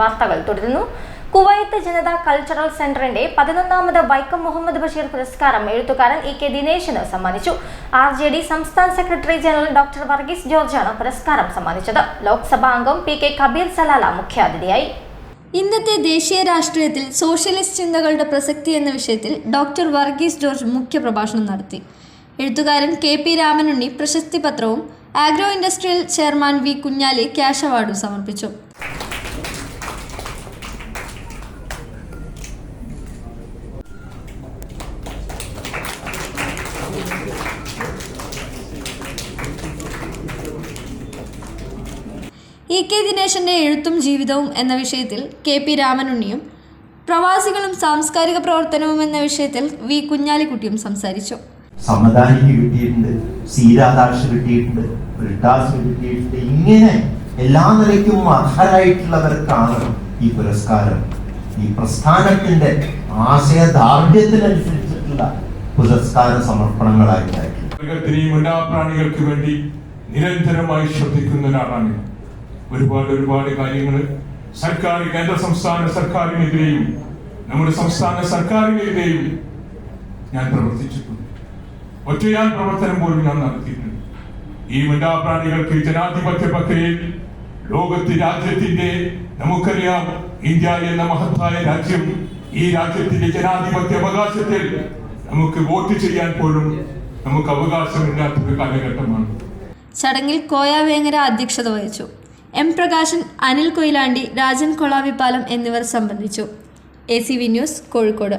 വാർത്തകൾ തുടരുന്നു. കുവൈത്ത് ജനത കൾച്ചറൽ സെന്ററിന്റെ പതിനൊന്നാമത് വൈക്കം മുഹമ്മദ് ബഷീർ പുരസ്കാരം എഴുത്തുകാരൻ ഇ കെ ദിനേശിന് സമ്മാനിച്ചു. ആർ ജെ ഡി സംസ്ഥാന സെക്രട്ടറി ജനറൽ ഡോക്ടർ വർഗീസ് ജോർജാണ് പുരസ്കാരം സമ്മാനിച്ചത്. ലോക്സഭാ അംഗം പി കെ കബീർ സലാല മുഖ്യാതിഥിയായി. ഇന്നത്തെ ദേശീയ രാഷ്ട്രീയത്തിൽ സോഷ്യലിസ്റ്റ് ചിന്തകളുടെ പ്രസക്തി എന്ന വിഷയത്തിൽ ഡോക്ടർ വർഗീസ് ജോർജ് മുഖ്യ പ്രഭാഷണം നടത്തി. എഴുത്തുകാരൻ കെ പി രാമനുണ്ണി പ്രശസ്തി പത്രവും agro industrial chairman V Kunhali cash അവാർഡും സമർപ്പിച്ചു. ഇ കെ ദിനേശന്റെ എഴുത്തും ജീവിതവും എന്ന വിഷയത്തിൽ കെ പി രാമനുണ്ണിയും പ്രവാസികളും സാംസ്കാരിക പ്രവർത്തനവും എന്ന വിഷയത്തിൽ വി കുഞ്ഞാലിക്കുട്ടിയും സംസാരിച്ചു. സമദാനിക്ക് കിട്ടിയിട്ടുണ്ട് സീരാദാസ് കിട്ടിയിട്ടുണ്ട് ബ്രിട്ടാസ് കിട്ടിയിട്ടുണ്ട് ഇങ്ങനെ എല്ലാ നിലയ്ക്കും അർഹരായിട്ടുള്ളവർക്കാണ് ഈ പുരസ്കാരം. ഈ പ്രസ്ഥാനത്തിന്റെ ആശയദാർഢ്യത്തിനനുസരിച്ചിട്ടുള്ള പുരസ്കാര സമർപ്പണങ്ങളായി മൃഗത്തിനെയും എല്ലാ വേണ്ടി നിരന്തരമായി ശ്രദ്ധിക്കുന്ന ഒരാളാണ് ഒരുപാട് ഒരുപാട് കാര്യങ്ങൾ സർക്കാർ കേന്ദ്ര സംസ്ഥാന സർക്കാരിനെതിരെയും നമ്മുടെ സംസ്ഥാന സർക്കാരിനെതിരെയും ഞാൻ പ്രവർത്തിച്ചിട്ടുണ്ട്. ഒറ്റയാൽ പ്രവർത്തനം പോലും ഞാൻ നടത്തിയിട്ടുണ്ട്. ഈ മിണ്ടാപ്രാണികൾക്ക് ജനാധിപത്യ പ്രക്രിയയിൽ ലോകത്ത് രാജ്യത്തിന്റെ നമുക്കറിയാം ഇന്ത്യ എന്ന മഹത്തായ രാജ്യം ഈ രാജ്യത്തിന്റെ ജനാധിപത്യ അവകാശത്തിൽ നമുക്ക് വോട്ട് ചെയ്യാൻ പോലും നമുക്ക് അവകാശമില്ലാത്ത ഒരു കാലഘട്ടമാണ്. ചടങ്ങിൽ കോയ വേങ്ങര അധ്യക്ഷത വഹിച്ചു. എം പ്രകാശൻ അനിൽ കൊയിലാണ്ടി രാജൻ കൊളാവിപ്പാലം എന്നിവർ സംബന്ധിച്ചു. A C V news Kozhikode.